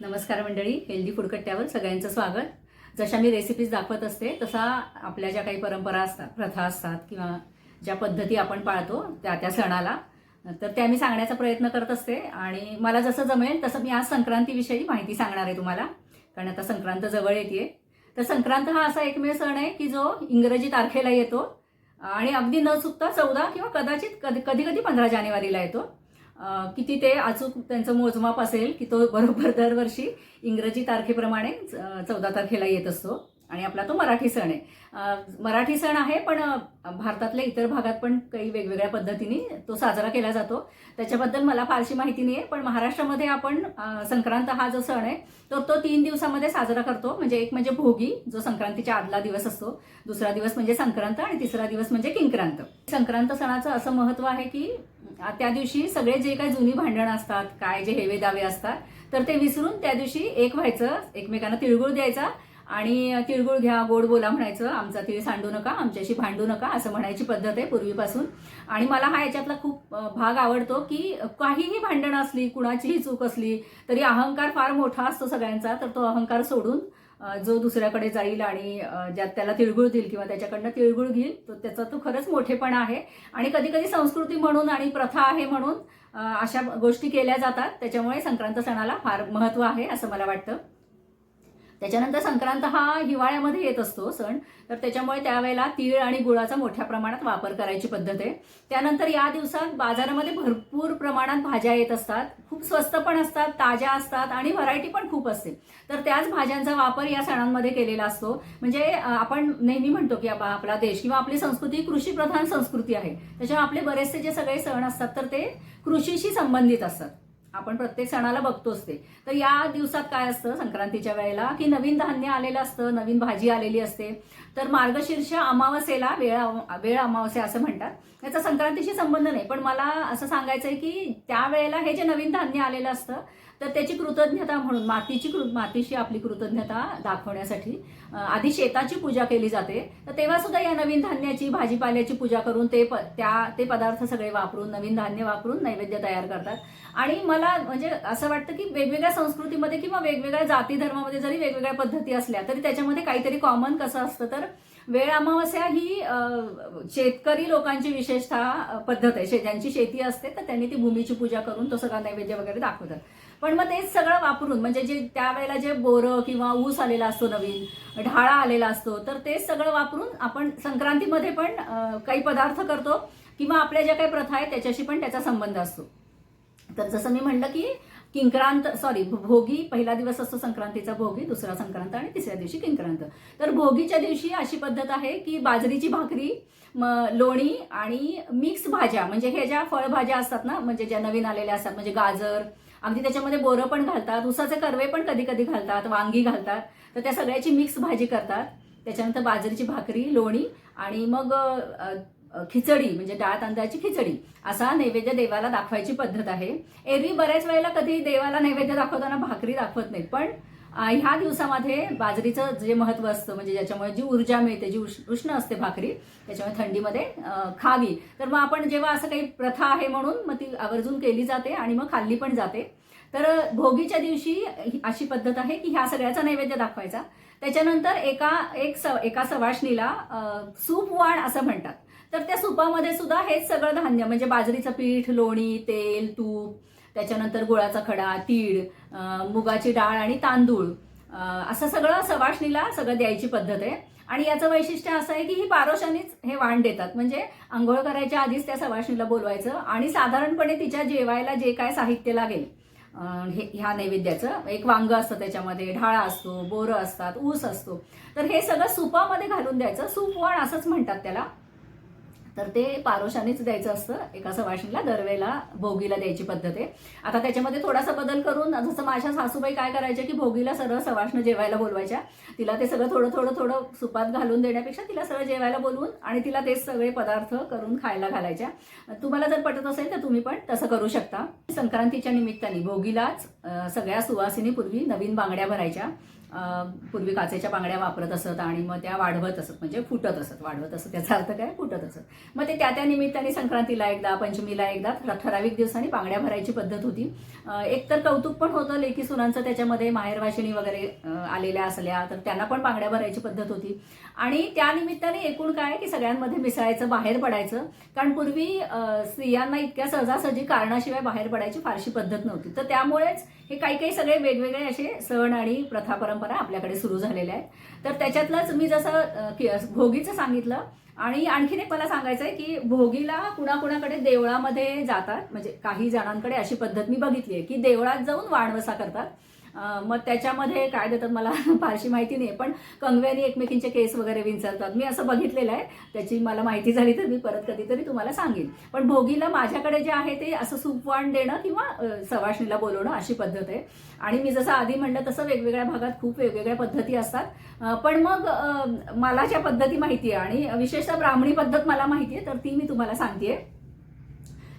नमस्कार मंडळी हेल्दी फुडकट्ट्यावर सगळ्यांचं स्वागत. जशा मी रेसिपीज दाखवत असते तसा आपल्या ज्या काही परंपरा असतात प्रथा असतात किंवा ज्या पद्धती आपण पाळतो त्या त्या सणाला तर त्या मी सांगण्याचा प्रयत्न करत असते. आणि मला जसं जमेल तसं मी आज संक्रांतीविषयी माहिती सांगणार आहे तुम्हाला. कारण आता संक्रांत जवळ येते तर संक्रांत हा असा एकमेव सण आहे की जो इंग्रजी तारखेला येतो. आणि अगदी न चुकता चौदा किंवा कदाचित कधी कधी कधी पंधरा जानेवारीला येतो. किती ते अचूक त्यांचं मोजमाप असेल की तो बरोबर दरवर्षी इंग्रजी तारखेप्रमाणे चौदा तारखेला येत असतो. आणि आपला तो मराठी सण आहे. मराठी सण आहे पण भारतातल्या इतर भागात पण काही वेगवेगळ्या पद्धतीने तो साजरा केला जातो. त्याच्याबद्दल मला फारशी माहिती नाही आहे पण महाराष्ट्रामध्ये आपण संक्रांत हा जो सण आहे तो तो तीन दिवसामध्ये साजरा करतो. म्हणजे एक म्हणजे भोगी जो संक्रांतीच्या आदला दिवस असतो. दुसरा दिवस म्हणजे संक्रांत आणि तिसरा दिवस म्हणजे किंक्रांत. संक्रांत सणाचं असं महत्त्व आहे की त्या दिवशी सगळे जे काही जुनी भांडणं असतात काय जे हेवे दावे असतात तर ते विसरून त्या दिवशी एक व्हायचं एकमेकांना तिळगुळ द्यायचा आणि तिळगुळ घ्या गोड बोला म्हणायचं. आमचा तिळ सांडू नका आमच्याशी भांडू नका असं म्हणायची पद्धत आहे पूर्वीपासून. आणि मला हा याच्यातला खूप भाग आवडतो की काहीही भांडणं असली कुणाचीही चूक असली तरी अहंकार फार मोठा असतो सगळ्यांचा तर तो अहंकार सोडून जो दुसऱ्याकडे जाईल आणि ज्यात त्याला तिळगुळ देईल किंवा त्याच्याकडनं तिळगुळ घेईल तो त्याचा तो खरंच मोठेपणा आहे. आणि कधी कधी संस्कृती म्हणून आणि प्रथा आहे म्हणून अशा गोष्टी केल्या जातात. त्याच्यामुळे संक्रांत सणाला फार महत्त्व आहे असं मला वाटतं. त्याच्यानंतर संक्रांत हा हिवाळ्यामध्ये येत असतो सण. तर त्याच्यामुळे त्यावेळेला तीळ आणि गुळाचा मोठ्या प्रमाणात वापर करायची पद्धत आहे. त्यानंतर या दिवसात बाजारामध्ये भरपूर प्रमाणात भाज्या येत असतात. खूप स्वस्त पण असतात ताज्या असतात आणि व्हरायटी पण खूप असते. तर त्याच भाज्यांचा वापर या सणांमध्ये केलेला असतो. म्हणजे आपण नेहमी म्हणतो की आपला देश किंवा आपली संस्कृती कृषीप्रधान संस्कृती आहे. त्याच्यामुळे आपले बरेचसे जे सगळे सण असतात तर ते कृषीशी संबंधित असतात. आपण प्रत्येक सणाला बघतोच ते तर या दिवसात काय असतं? संक्रांतीच्या वेळेला की नवीन धान्य आलेलं असतं नवीन भाजी आलेली असते. तर मार्गशीर्ष अमावस्येला वेळ वेळ अमावस्या असं म्हणतात. याचा संक्रांतीशी संबंध नाही. पण मला असं सांगायचं आहे की त्यावेळेला हे जे नवीन धान्य आलेलं असतं तर त्याची कृतज्ञता म्हणून मातीची कृ मातीशी आपली कृतज्ञता दाखवण्यासाठी आधी शेताची पूजा केली जाते. तर तेव्हा सुद्धा या नवीन धान्याची भाजीपाल्याची पूजा करून ते प त्या ते पदार्थ सगळे वापरून नवीन धान्य वापरून नैवेद्य तयार करतात. आणि मला म्हणजे असं वाटतं की वेगवेगळ्या संस्कृतीमध्ये किंवा वेगवेगळ्या जाती धर्मामध्ये जरी वेगवेगळ्या पद्धती असल्या तरी त्याच्यामध्ये काहीतरी कॉमन कसं असतं तर वेळ अमावस्या ही शेतकरी लोकांची विशेषतः पद्धत आहे. शे- ज्यांची शेती असते तर त्यांनी ती भूमीची पूजा करून तो सगळा नैवेद्य वगैरे दाखवतात. पण मग तेच सगळं वापरून म्हणजे जे त्यावेळेला जे बोरं किंवा ऊस आलेला असतो नवीन ढाळा आलेला असतो तर तेच सगळं वापरून आपण संक्रांतीमध्ये पण काही पदार्थ करतो किंवा आपल्या ज्या काही प्रथा आहेत त्याच्याशी पण त्याचा संबंध असतो. तर जसं मी म्हणलं की किंक्रांत सॉरी भोगी पहिला दिवस असतो संक्रांतीचा भोगी दुसरा संक्रांत आणि तिसऱ्या दिवशी किंक्रांत. तर भोगीच्या दिवशी अशी पद्धत आहे की बाजरीची भाकरी लोणी आणि मिक्स भाज्या म्हणजे हे ज्या फळभाज्या असतात ना म्हणजे ज्या नवीन आलेल्या असतात म्हणजे गाजर अगदी त्याच्यामध्ये बोरं पण घालतात उसाचे कर्वे पण कधी कधी घालतात वांगी घालतात तर त्या सगळ्याची मिक्स भाजी करतात. त्याच्यानंतर बाजरीची भाकरी लोणी आणि मग खिचडी म्हणजे डाळ तांदळाची खिचडी. असा नैवेद्य देवाला दाखवायची पद्धत आहे. एरवी बऱ्याच वेळेला कधी देवाला नैवेद्य दाखवताना भाकरी दाखवत नाहीत पण ह्या दिवसामध्ये बाजरीचं जे महत्त्व असतं म्हणजे ज्याच्यामुळे जी ऊर्जा मिळते जी उष्ण उष्ण असते भाकरी त्याच्यामुळे थंडीमध्ये खावी. तर मग आपण जेव्हा असं काही प्रथा आहे म्हणून मग ती आवर्जून केली जाते आणि मग खाल्ली पण जाते. तर भोगीच्या दिवशी ही अशी पद्धत आहे की ह्या सगळ्याचा नैवेद्य दाखवायचा. त्याच्यानंतर एका एक स एका सवाशणीला सूप वाण असं म्हणतात. तर त्या सुपामध्ये सुद्धा हेच सगळं धान्य म्हणजे बाजरीचं पीठ लोणी तेल तूप त्याच्यानंतर गुळाचा खडा तीळ मुगाची डाळ आणि तांदूळ. असं सगळं सवाशणीला सगळं द्यायची पद्धत आहे. आणि याचं वैशिष्ट्य असं आहे की ही पारोशानीच हे वाण देतात. म्हणजे आंघोळ करायच्या आधीच त्या सवाशणीला बोलवायचं आणि साधारणपणे तिच्या जेवायला जे काय साहित्य लागेल हे ह्या नैवेद्याचं एक वांग असतं त्याच्यामध्ये ढाळा असतो बोरं असतात ऊस असतो. तर हे सगळं सुपामध्ये घालून द्यायचं. सूपवाण असंच म्हणतात त्याला. तर ते पारोशानेच द्यायचं असतं एका सवाशीला दरवेळेला भोगीला द्यायची पद्धत आहे. आता त्याच्यामध्ये थोडासा बदल करून जसं माझ्या सासूबाई काय करायच्या की भोगीला सरळ सवाष्ण जेवायला बोलवायच्या. तिला ते सगळं थोडं थोडं थोडं सुपात घालून देण्यापेक्षा तिला सरळ जेवायला बोलवून आणि तिला तेच सगळे पदार्थ करून खायला घालायच्या. तुम्हाला जर पटत असेल तर तुम्ही पण तसं करू शकता. संक्रांतीच्या निमित्ताने भोगीलाच सगळ्या सुवासिनी पूर्वी नवीन बांगड्या भरायच्या. पूर्वी काचेच्या बांगड्या वापरत असत आणि मग त्या वाढवत असत म्हणजे फुटत असत. वाढवत असत त्याचा अर्थ काय? फुटत असत. मग ते त्या त्या निमित्ताने संक्रांतीला एकदा पंचमीला एकदा ठरा- ठराविक दिवसांनी बांगड्या भरायची पद्धत होती. एकतर एक तर कौतुक पण होतं लेखी सुनांचं त्याच्यामध्ये माहेरवाशिणी वगैरे आलेल्या असल्या तर त्यांना पण बांगड्या भरायची पद्धत होती. आणि त्यानिमित्ताने एकूण काय की सगळ्यांमध्ये मिसळायचं बाहेर पडायचं. कारण पूर्वी स्त्रियांना इतक्या सहजासहजी कारणाशिवाय बाहेर पडायची फारशी पद्धत नव्हती. तर त्यामुळेच हे काही काही सगळे वेगवेगळे असे सण आणि प्रथा परंपरा आपल्याकडे सुरू झालेल्या आहेत. तर त्याच्यातलंच मी जसं भोगीचं सांगितलं आणि आणखीन एक मला सांगायचं आहे की भोगीला कुणाकुणाकडे देवळामध्ये जातात म्हणजे काही जणांकडे अशी पद्धत मी बघितली आहे की देवळात जाऊन वाणवसा करतात. मग त्याच्यामध्ये काय देतात मला फारशी माहिती नाही पण कंगव्यानी एकमेकींचे केस वगैरे विंचरतात. मी असं बघितलेलं आहे. त्याची मला माहिती झाली तर मी परत कधीतरी तुम्हाला सांगेन. पण भोगीला माझ्याकडे जे आहे ते असं सूपवाण देणं किंवा सवाशणीला बोलवणं अशी पद्धत आहे. आणि मी जसं आधी म्हणलं तसं वेगवेगळ्या भागात खूप वेगवेगळ्या पद्धती असतात. पण मग मला ज्या पद्धती माहिती आहे आणि विशेषतः ब्राह्मणी पद्धत मला माहिती आहे तर ती मी तुम्हाला सांगतेय.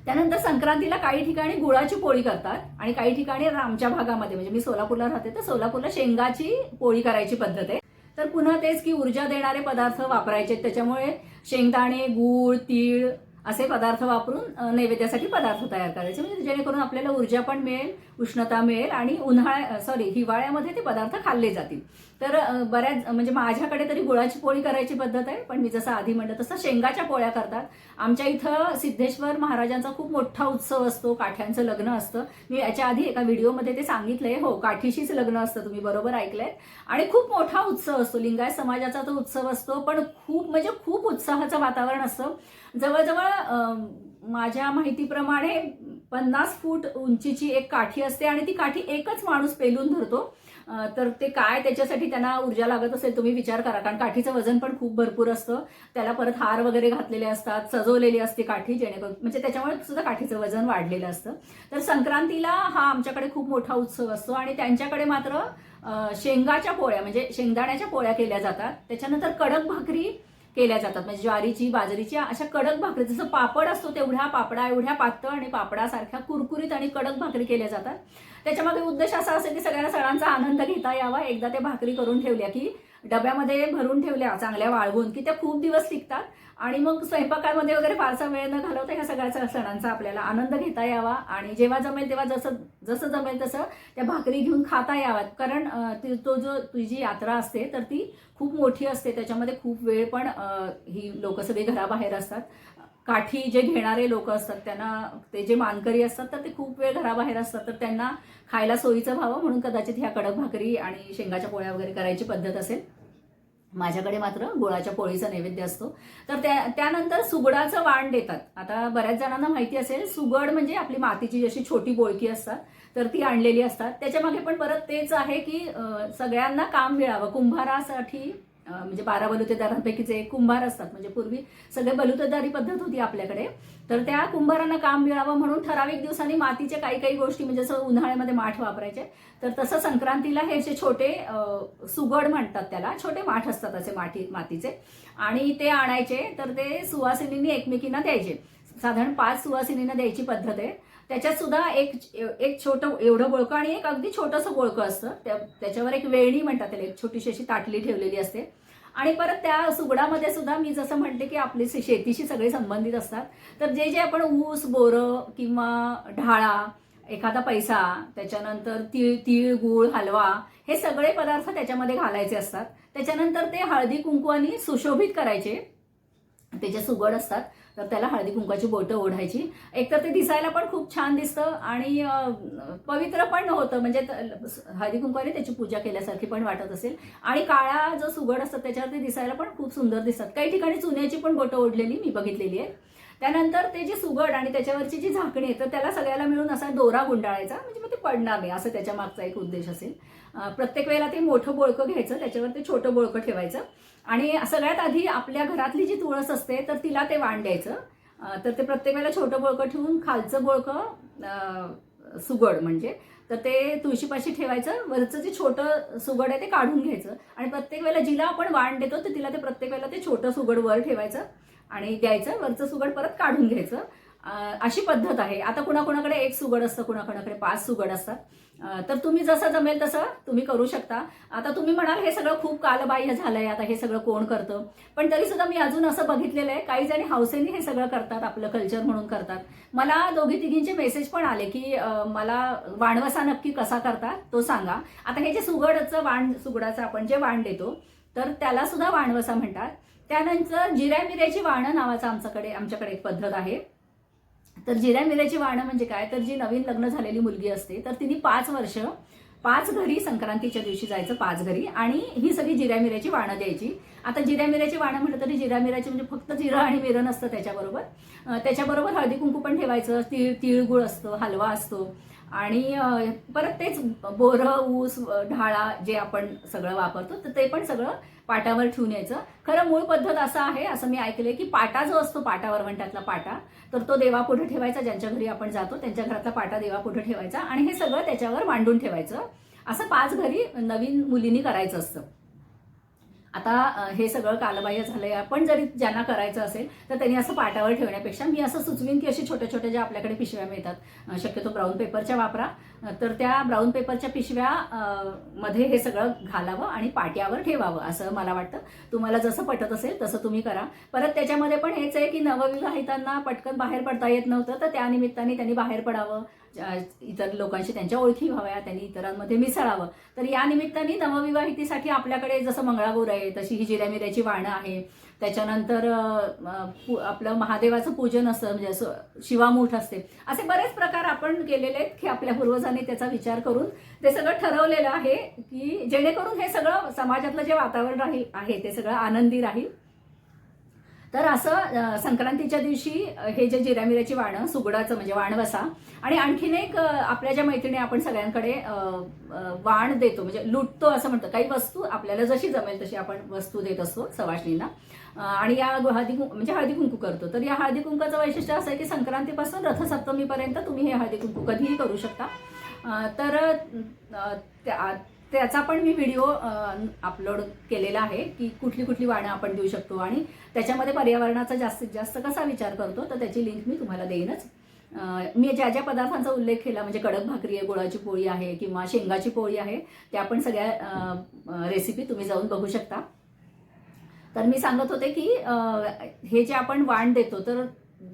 त्यानंतर संक्रांतीला काही ठिकाणी गुळाची पोळी करतात आणि काही ठिकाणी आमच्या भागामध्ये म्हणजे मी सोलापूरला राहते तर सोलापूरला शेंगाची पोळी करायची पद्धत आहे. तर पुन्हा तेच की ऊर्जा देणारे पदार्थ वापरायचे त्याच्यामुळे शेंगदाणे गूळ तीळ असे पदार्थ वापरून नैवेद्यासाठी पदार्थ तयार करायचे. म्हणजे जेणेकरून आपल्याला ऊर्जा पण मिळेल उष्णता मिळेल आणि उन्हाळ्या सॉरी हिवाळ्यामध्ये ते पदार्थ खाल्ले जातील. तर बऱ्याच म्हणजे माझ्याकडे तरी गुळाची पोळी करायची पद्धत आहे पण मी जसं आधी म्हणलं तसं शेंगाच्या पोळ्या करतात. आमच्या इथं सिद्धेश्वर महाराजांचा खूप मोठा उत्सव असतो काठ्यांचं लग्न असतं. मी याच्या आधी एका व्हिडिओमध्ये ते सांगितलंय हो काठीशीच लग्न असतं तुम्ही बरोबर ऐकलंय. आणि खूप मोठा उत्सव असतो लिंगायत समाजाचा तो उत्सव असतो पण खूप म्हणजे खूप उत्साहाचं वातावरण असतं. जवळजवळ माझ्या माहितीप्रमाणे पन्नास फूट उंचीची एक काठी असते आणि ती काठी एकच माणूस पेलून धरतो. तर ते काय त्याच्यासाठी त्यांना ऊर्जा लागत असेल तुम्ही विचार करा. कारण काठीचं वजन पण खूप भरपूर असतं. त्याला परत हार वगैरे घातलेले असतात सजवलेली असते काठी जेणेकरून म्हणजे त्याच्यामुळे सुद्धा काठीचं वजन वाढलेलं असतं. तर संक्रांतीला हा आमच्याकडे खूप मोठा उत्सव असतो आणि त्यांच्याकडे मात्र शेंगाच्या पोळ्या म्हणजे शेंगदाण्याच्या पोळ्या केल्या जातात. त्याच्यानंतर कडक भाकरी केल्या जातात. म्हणजे ज्वारीची बाजरीची अशा कडक भाकरी जसं पापड असतो तेवढ्या पापडा एवढ्या पातळ आणि पापडासारख्या कुरकुरीत आणि कडक भाकरी केल्या जातात. त्याच्यामध्ये उद्देश असा असेल की सगळ्या सणांचा आनंद घेता यावा. एकदा ते भाकरी करून ठेवल्या की डब्यामध्ये भरून ठेवल्या चांगल्या वाळवून की त्या खूप दिवस टिकतात. आणि मग स्वयंपाकामध्ये वगैरे फारसा वेळ न घालवता ह्या सगळ्या सणांचा आपल्याला आनंद घेता यावा. आणि जेव्हा जमेल तेव्हा जसं जसं जमेल तसं त्या भाकरी घेऊन खाता याव्यात. कारण ती- तो जो तुझी यात्रा असते तर ती खूप मोठी असते. त्याच्यामध्ये खूप वेळ पण ही लोक सगळी घराबाहेर असतात. काठी जे घेणारे लोक असतात त्यांना ते जे मानकरी असतात तर ते खूप वेळ घराबाहेर असतात. तर त्यांना खायला सोयीचं व्हावं म्हणून कदाचित ह्या कडक भाकरी आणि शेंगाच्या पोळ्या वगैरे करायची पद्धत असेल. माझ्याकडे मात्र गुळाच्या पोळीचा नैवेद्य असतो. तर त्या त्यानंतर सुगडाचं वाण देतात. आता बऱ्याच जणांना माहिती असेल सुगड म्हणजे आपली मातीची जशी छोटी बोळकी असतात तर ती आणलेली असतात. त्याच्यामागे पण परत तेच आहे की सगळ्यांना काम मिळावं. कुंभारासाठी म्हणजे बारा बलुतेदारांपैकीचे एक कुंभार असतात. म्हणजे पूर्वी सगळे बलुतेदारी पद्धत होती आपल्याकडे. तर त्या कुंभारांना काम मिळावं म्हणून ठराविक दिवसांनी मातीच्या काही काही गोष्टी म्हणजे जसं उन्हाळ्यामध्ये माठ वापरायचे. तर तसं संक्रांतीला हे असे छोटे सुगड म्हणतात त्याला छोटे माठ असतात असे माती मातीचे. आणि ते आणायचे. तर ते सुवासिनींनी एकमेकींना द्यायचे. साधारण पाच सुवासिनींना द्यायची पद्धत आहे. त्याच्यात सुद्धा एक एक छोटं एवढं बोळकं आणि एक अगदी छोटंसं बोळकं असतं. त्या त्याच्यावर एक वेळणी म्हणतात त्याला एक छोटीशी अशी ताटली ठेवलेली असते. आणि परत त्या सुगडामध्ये सुद्धा मी जसं म्हणते की आपली शेतीशी सगळे संबंधित असतात. तर जे जे आपण ऊस बोरं किंवा ढाळा एखादा पैसा त्याच्यानंतर तीळ तीळ गूळ हलवा हे सगळे पदार्थ त्याच्यामध्ये घालायचे असतात. त्याच्यानंतर ते हळदी आणि सुशोभित करायचे. त्याचे सुगड असतात. तर त्याला हळदी कुंकाची बोटं ओढायची. एकतर ते दिसायला पण खूप छान दिसतं आणि पवित्र पण होतं. म्हणजे हळदी कुंकवाने त्याची पूजा केल्यासारखी पण वाटत असेल. आणि काळा जो सुगड असतात त्याच्यावर ते दिसायला पण खूप सुंदर दिसतात. काही ठिकाणी चुन्याची पण बोटं ओढलेली मी बघितलेली आहे. त्यानंतर ते जे सुगड आणि त्याच्यावरची जी झाकणी आहे तर त्याला सगळ्याला मिळून असा दोरा गुंडाळायचा. म्हणजे मग ते पडणार नाही असं त्याच्या मागचा एक उद्देश असेल. प्रत्येक वेळेला ते मोठं बोळकं घ्यायचं. त्याच्यावर ते छोटं बोळकं ठेवायचं. आणि सगळ्यात आधी आपल्या घरातली जी तुळस असते तर तिला ते वाण द्यायचं. तर ते प्रत्येक वेळेला छोटं बोळकं ठेवून खालचं बोळकं सुगड म्हणजे तर ते तुळशीपाशी ठेवायचं. वरचं जे छोटं सुगड आहे ते काढून घ्यायचं. आणि प्रत्येक वेळेला जिला आपण वाण देतो तर तिला ते प्रत्येक वेळेला ते छोटं सुगड वर ठेवायचं आणि द्यायचं. वरचं सुगड परत काढून घ्यायचं. अशी पद्धत आहे. आता कुणाकुणाकडे एक सुगड असतं कुणाकुणाकडे पाच सुगड असतात. तर तुम्ही जसं जमेल तसं तुम्ही करू शकता. आता तुम्ही म्हणाल हे सगळं खूप कालबाह्य झालंय आता हे सगळं कोण करतं? पण तरी सुद्धा मी अजून असं बघितलेलं आहे काही जणी हौसेने हे सगळं करतात आपलं कल्चर म्हणून करतात. मला दोघी तिघींचे मेसेज पण आले की मला वाणवसा नक्की कसा करतात तो सांगा. आता हे जे सुगडचं वाण सुगडाचं आपण जे वाण देतो तर त्याला सुद्धा वाणवसा म्हणतात. त्यानंतर जिऱ्या मिऱ्याची वाणं नावाचं आमच्याकडे आमच्याकडे एक पद्धत आहे. तर जिऱ्या मिऱ्याची वाणं म्हणजे काय? तर जी नवीन लग्न झालेली मुलगी असते तर तिने पाच वर्ष पाच घरी संक्रांतीच्या दिवशी जायचं पाच घरी आणि ही सगळी जिऱ्या मिऱ्याची वाणं द्यायची. आता जिऱ्या मिऱ्याची वाणं म्हटलं तरी जिऱ्या मिऱ्याची म्हणजे फक्त जिरं आणि मिरं नसतं त्याच्याबरोबर. त्याच्याबरोबर हळदी कुंकू पण ठेवायचं तिळ तिळगुळ असतं हलवा असतो. आणि परत तेच बोरं ऊस ढाळा जे आपण सगळं वापरतो तर ते पण सगळं पाटावर ठेवून यायचं. खरं मूळ पद्धत असं आहे असं मी ऐकलंय की पाटा जो असतो पाटा वरवंटातला पाटा तर तो देवापुढे ठेवायचा ज्यांच्या घरी आपण जातो त्यांच्या घरातला पाटा देवापुढे ठेवायचा आणि हे सगळं त्याच्यावर मांडून ठेवायचं. असं पाच घरी नवीन मुलींनी करायचं असतं. आता हे सगळं कालबाह्य झालंय. आपण जरी ज्यांना करायचं असेल तर त्यांनी असं पाटावर ठेवण्यापेक्षा मी असं सुचवीन की अशी छोट्या छोट्या ज्या आपल्याकडे पिशव्या मिळतात शक्यतो ब्राऊन पेपरच्या वापरा. तर त्या ब्राऊन पेपरच्या पिशव्या मध्ये हे सगळं घालावं आणि पाट्यावर ठेवावं असं मला वाटतं. तुम्हाला जसं पटत असेल तसं तुम्ही करा. परत त्याच्यामध्ये पण हेच आहे की नवविवाहितांना पटकन बाहेर पडता येत नव्हतं तर त्या निमित्ताने त्यांनी बाहेर पडावं. इतर लोकांशी त्यांच्या ओळखी व्हाव्या त्यांनी इतरांमध्ये मिसळावं. तर या निमित्ताने नवविवाहितीसाठी आपल्याकडे जसं मंगळागौर आहे तशी ही जिऱ्यामिऱ्याची वाणं आहे. त्याच्यानंतर पु- आपलं महादेवाचं पूजन असतं म्हणजे असं शिवामूठ असते. असे बरेच प्रकार आपण केलेले आहेत की आपल्या पूर्वजांनी त्याचा विचार करून ते सगळं ठरवलेलं आहे की जेणेकरून हे सगळं समाजातलं जे वातावरण राहील आहे ते सगळं आनंदी राहील. तर असं संक्रांतीच्या दिवशी हे जे जिऱ्यामिऱ्याची वाणं सुगडाचं म्हणजे वाणवसा आणि आणखीन एक आपल्या ज्या मैत्रिणी आपण सगळ्यांकडे वाण देतो म्हणजे लुटतो असं म्हणतो. काही वस्तू आपल्याला जशी जमेल तशी आपण वस्तू देत असतो सवाशणींना आणि या हळदी म्हणजे हळदी कुंकू करतो. तर या हळदी कुंकाचं वैशिष्ट्य असं आहे की संक्रांतीपासून रथसप्तमीपर्यंत तुम्ही हे हळदी कुंकू कधीही करू शकता. तर त्या- त्याचा पण मी व्हिडिओ अपलोड केलेला आहे की कुठली कुठली वाणं आपण देऊ शकतो. आणि त्याच्यामध्ये पर्यावरणाचा जास्तीत जास्त कसा विचार करतो तर त्याची लिंक मी तुम्हाला देईनच. मी ज्या ज्या पदार्थांचा उल्लेख केला म्हणजे कडक भाकरी आहे गुळाची पोळी आहे किंवा शेंगाची पोळी आहे त्या पण सगळ्या रेसिपी तुम्ही जाऊन बघू शकता. तर मी सांगत होते की हे जे आपण वाण देतो तर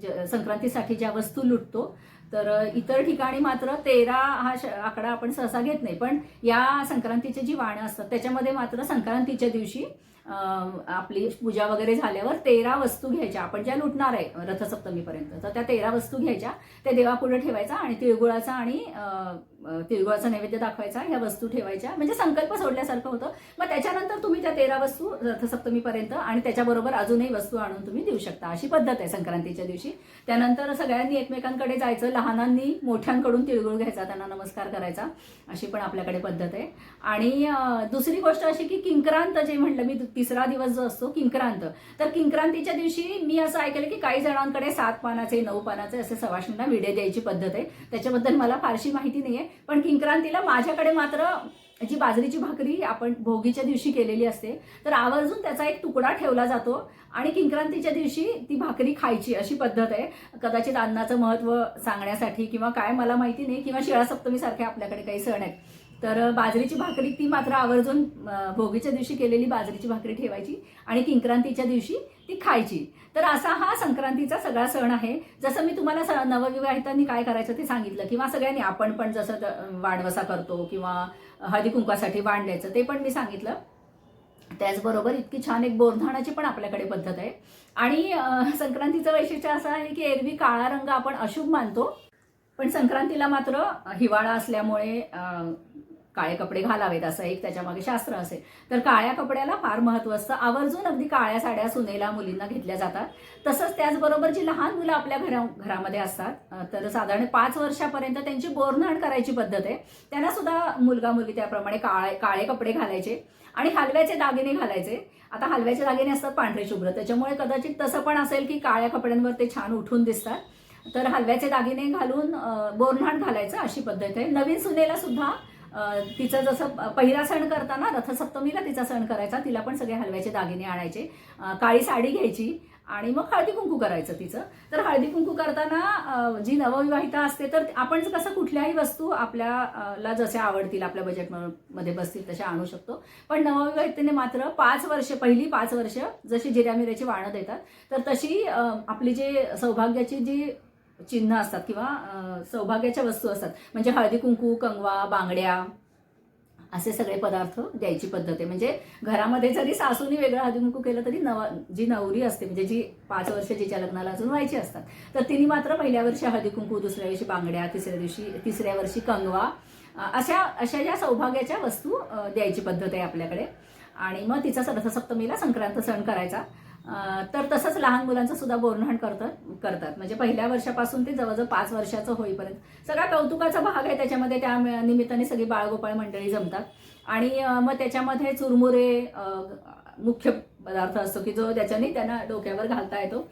ज- संक्रांतीसाठी ज्या वस्तू लुटतो तर इतर ठिकाणी मात्र तेरा हा आकडा आपण सहसा घेत नाही. पण या संक्रांतीचे जी वाणं असतात त्याच्यामध्ये मात्र संक्रांतीच्या दिवशी आपली पूजा वगैरे झाल्यावर तेरा वस्तू घ्यायच्या. आपण ज्या लुटणार आहे रथसप्तमीपर्यंत तर त्या तेरा वस्तू घ्यायच्या. त्या देवापुढे ठेवायचा आणि तिळगुळाचा आणि तिळगुळाचा नैवेद्य दाखवायचा. ह्या वस्तू ठेवायच्या. म्हणजे संकल्प सोडल्यासारखं होतं. मग त्याच्यानंतर तुम्ही त्या तेरा वस्तू रथसप्तमीपर्यंत आणि त्याच्याबरोबर अजूनही वस्तू आणून तुम्ही देऊ शकता. अशी पद्धत आहे संक्रांतीच्या दिवशी. त्यानंतर सगळ्यांनी एकमेकांकडे जायचं. लहानांनी मोठ्यांकडून तिळगुळ घ्यायचा त्यांना नमस्कार करायचा. अशी पण आपल्याकडे पद्धत आहे. आणि दुसरी गोष्ट अशी की किंक्रांत जे म्हटलं मी तिसरा दिवस जो असतो किंक्रांत. तर किंक्रांतीच्या दिवशी मी असं ऐकलं की काही जणांकडे सात पानाचे नऊ पानाचे असे सवाशणींना विडे द्यायची पद्धत आहे. त्याच्याबद्दल मला फारशी माहिती नाही आहे पण किंक्रांतीला माझ्याकडे मात्र जी बाजरीची भाकरी आपण भोगीच्या दिवशी केलेली असते तर आवर्जून त्याचा एक तुकडा ठेवला जातो. आणि किंक्रांतीच्या दिवशी ती भाकरी खायची अशी पद्धत आहे. कदाचित अन्नाचं महत्त्व सांगण्यासाठी किंवा काय मला माहिती नाही किंवा शिळासप्तमीसारखे आपल्याकडे काही सण आहेत. तर बाजरीची भाकरी ती मात्र आवर्जून भोगीच्या दिवशी केलेली बाजरीची भाकरी ठेवायची आणि किंक्रांतीच्या दिवशी ती खायची. तर असा हा संक्रांतीचा सगळा सण आहे. जसं मी तुम्हाला स- नवविवाहितांनी काय करायचं ते सांगितलं किंवा सगळ्यांनी आपण पण जसं वाढवसा करतो किंवा हळदी कुंकासाठी वाण द्यायचं ते पण मी सांगितलं. त्याचबरोबर इतकी छान एक बोरधाणाची पण आपल्याकडे पद्धत आहे. आणि संक्रांतीचं वैशिष्ट्य असं आहे की एरवी काळा रंग आपण अशुभ मानतो. पण संक्रांतीला मात्र हिवाळा असल्यामुळे काळे कपडे घालावेत असं एक त्याच्यामागे शास्त्र असेल. तर काळ्या कपड्याला फार महत्त्व असतं. आवर्जून अगदी काळ्या साड्या सुनेला मुलींना घेतल्या जातात. तसंच त्याचबरोबर जी लहान मुलं आपल्या घरा घरामध्ये असतात तर साधारण पाच वर्षापर्यंत त्यांची बोरनाण करायची पद्धत आहे. त्यांना सुद्धा मुलगा मुलगी त्याप्रमाणे काळे काळे कपडे घालायचे आणि हलव्याचे दागिने घालायचे. आता हलव्याचे दागिने असतात पांढरे शुभ्र. त्याच्यामुळे कदाचित तसं पण असेल की काळ्या कपड्यांवर ते छान उठून दिसतात. तर हलव्याचे दागिने घालून अं, घालायचं अशी पद्धत आहे. नवीन सुनेला सुद्धा तिचं जसं पहिला सण करताना रथसप्तमीला तिचा सण करायचा. तिला पण सगळे हलव्याचे दागिने आणायचे. काळी साडी घ्यायची आणि मग हळदी कुंकू करायचं तिचं. तर हळदी कुंकू करताना जी नवविवाहिता असते तर आपण कसं कुठल्याही वस्तू आपल्याला जशा आवडतील आपल्या बजेटमध्ये बसतील तशा आणू शकतो. पण नवविवाहितेने मात्र पाच वर्ष पहिली पाच वर्ष जशी जिऱ्या मिऱ्याची वाणं देतात तर तशी आपली जे सौभाग्याची जी चिन्ह असतात किंवा सौभाग्याच्या वस्तू असतात. म्हणजे हळदी कुंकू कंगवा बांगड्या असे सगळे पदार्थ द्यायची पद्धत आहे. म्हणजे घरामध्ये जरी सासूनी वेगळं हळदी कुंकू केलं तरी नव जी नवरी असते म्हणजे जी पाच वर्ष जिच्या लग्नाला अजून व्हायची असतात तर तिने मात्र पहिल्या वर्षी हळदी कुंकू दुसऱ्या दिवशी बांगड्या तिसऱ्या दिवशी तिसऱ्या वर्षी कंगवा अशा अशा ज्या सौभाग्याच्या वस्तू द्यायची पद्धत आहे आपल्याकडे. आणि मग तिचा रथसप्तमीला संक्रांत सण करायचा. तर तसंच लहान मुलांचं सुद्धा बोरन्हाण करतात करतात. म्हणजे पहिल्या वर्षापासून ते जवळजवळ पाच वर्षाचं होईपर्यंत. सगळा कौतुकाचा भाग आहे त्याच्यामध्ये त्या निमित्ताने सगळी बाळगोपाळ मंडळी जमतात. आणि मग त्याच्यामध्ये चुरमुरे मुख्य पदार्थ असतो की जो त्याच्याने त्यांना डोक्यावर घालता येतो.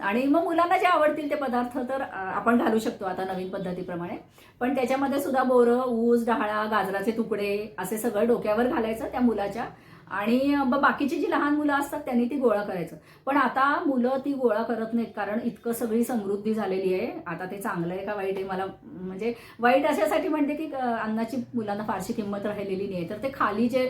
आणि मग मुलांना जे आवडतील ते पदार्थ तर आपण घालू शकतो आता नवीन पद्धतीप्रमाणे. पण त्याच्यामध्ये सुद्धा बोरं ऊस डाळा गाजराचे तुकडे असे सगळं डोक्यावर घालायचं त्या मुलाच्या. आणि बाकीची जी लहान मुलं असतात त्यांनी ती गोळा करायचं. पण आता मुलं ती गोळा करत नाहीत कारण इतकं सगळी समृद्धी झालेली आहे. आता ते चांगलं आहे का वाईट आहे मला म्हणजे वाईट अशासाठी म्हणते की अन्नाची मुलांना फारशी किंमत राहिलेली नाही तर ते खाली जे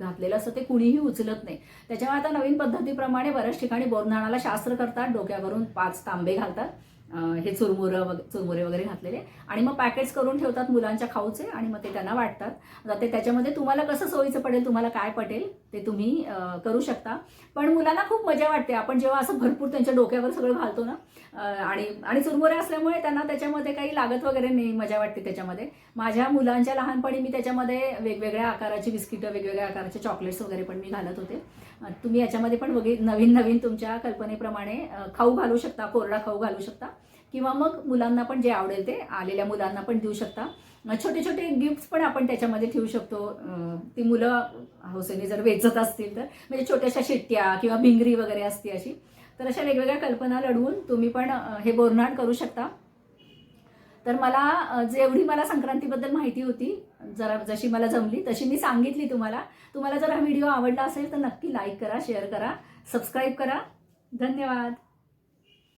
घातलेलं असतं ते कुणीही उचलत नाही. त्याच्यामुळे आता नवीन पद्धतीप्रमाणे बऱ्याच ठिकाणी बोरधाणाला शास्त्र करतात डोक्यावरून पाच तांबे घालतात. हे चुरमुरं वग चुरमुरे वगैरे घातलेले. आणि मग पॅकेट्स करून ठेवतात मुलांच्या खाऊचे आणि मग ते त्यांना वाटतात. आता ते त्याच्यामध्ये तुम्हाला कसं सोयीचं पडेल तुम्हाला काय पटेल ते तुम्ही करू शकता. पण मुलांना खूप मजा वाटते. आपण जेव्हा असं भरपूर त्यांच्या डोक्यावर सगळं घालतो ना आणि आणि चुरमुरे असल्यामुळे त्यांना त्याच्यामध्ये काही लागत वगैरे नाही मजा वाटते त्याच्यामध्ये. माझ्या मुलांच्या लहानपणी मी त्याच्यामध्ये वेगवेगळ्या आकाराची बिस्किटं वेगवेगळ्या आकाराचे चॉकलेट्स वगैरे पण मी घालत होते. तुम्ही याच्यामध्ये पण वगैरे नवीन नवीन तुमच्या कल्पनेप्रमाणे खाऊ घालू शकता कोरडा खाऊ घालू शकता. किंवा मग मुलांना पण जे आवडेल ते आलेल्या मुलांना पण देऊ शकता. छोटे छोटे गिफ्ट्स पण आपण त्याच्यामध्ये ठेवू शकतो. ती मुलं हौसेने जर वेचत असतील तर म्हणजे छोट्याशा शिट्ट्या किंवा भिंगरी वगैरे असते अशी तर अशा वेगवेगळ्या कल्पना लढवून तुम्ही पण हे बोरनाट करू शकता. तर मला जेवढी मला संक्रांतीबद्दल माहिती होती जरा जशी मला जमली तशी मी सांगितली तुम्हाला. तुम्हाला जर हा व्हिडिओ आवडला असेल तर नक्की लाईक करा शेअर करा सबस्क्राईब करा. धन्यवाद.